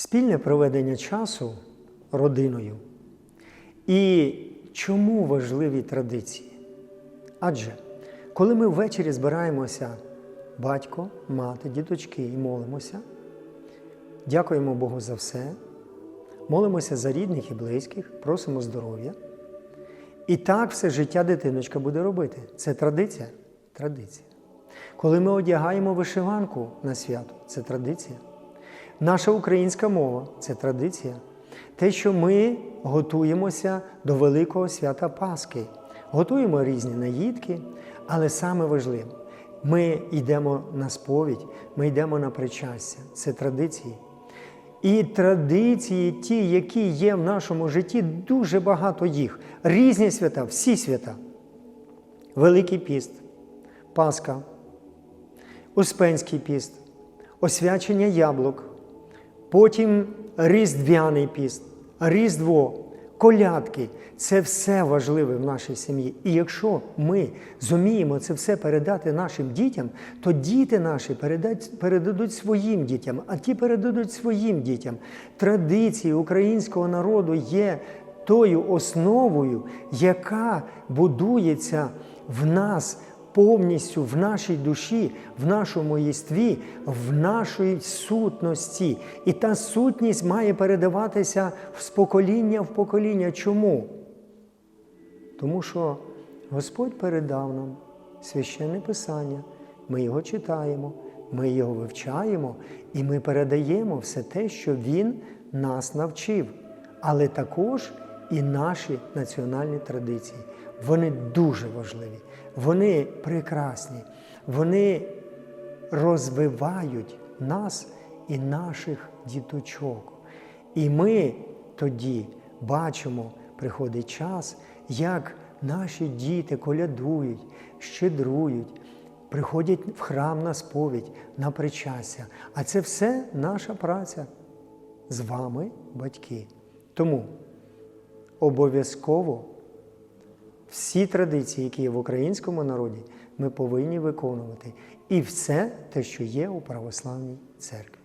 Спільне проведення часу родиною. І чому важливі традиції? Адже коли ми ввечері збираємося батько, мати, діточки і молимося, дякуємо Богу за все, молимося за рідних і близьких, просимо здоров'я. І так все життя дитиночка буде робити. Це традиція? Традиція. Коли ми одягаємо вишиванку на свято, це традиція. Наша українська мова це традиція. Те, що ми готуємося до великого свята Пасхи, готуємо різні наїдки, але саме важливе, ми йдемо на сповідь, ми йдемо на причастя. Це традиції. І традиції, ті, які є в нашому житті, дуже багато їх. Різні свята, всі свята. Великий піст, Пасха, Успенський піст, освячення яблук, потім Різдвяний піст, Різдво, колядки це все важливе в нашій сім'ї. І якщо ми зуміємо це все передати нашим дітям, то діти наші передадуть своїм дітям, а ті передадуть своїм дітям. Традиції українського народу є тою основою, яка будується в нас повністю в нашій душі, в нашому єстві, в нашій сутності. І та сутність має передаватися з покоління в покоління. Чому? Тому що Господь передав нам священне Писання, ми його читаємо, ми його вивчаємо і ми передаємо все те, що Він нас навчив, але також і наші національні традиції. Вони дуже важливі, вони прекрасні, вони розвивають нас і наших діточок. І ми тоді бачимо, приходить час, як наші діти колядують, щедрують, приходять в храм на сповідь, на причастя. А це все наша праця з вами, батьки. Тому обов'язково всі традиції, які є в українському народі, ми повинні виконувати. І все те, що є у православній церкві.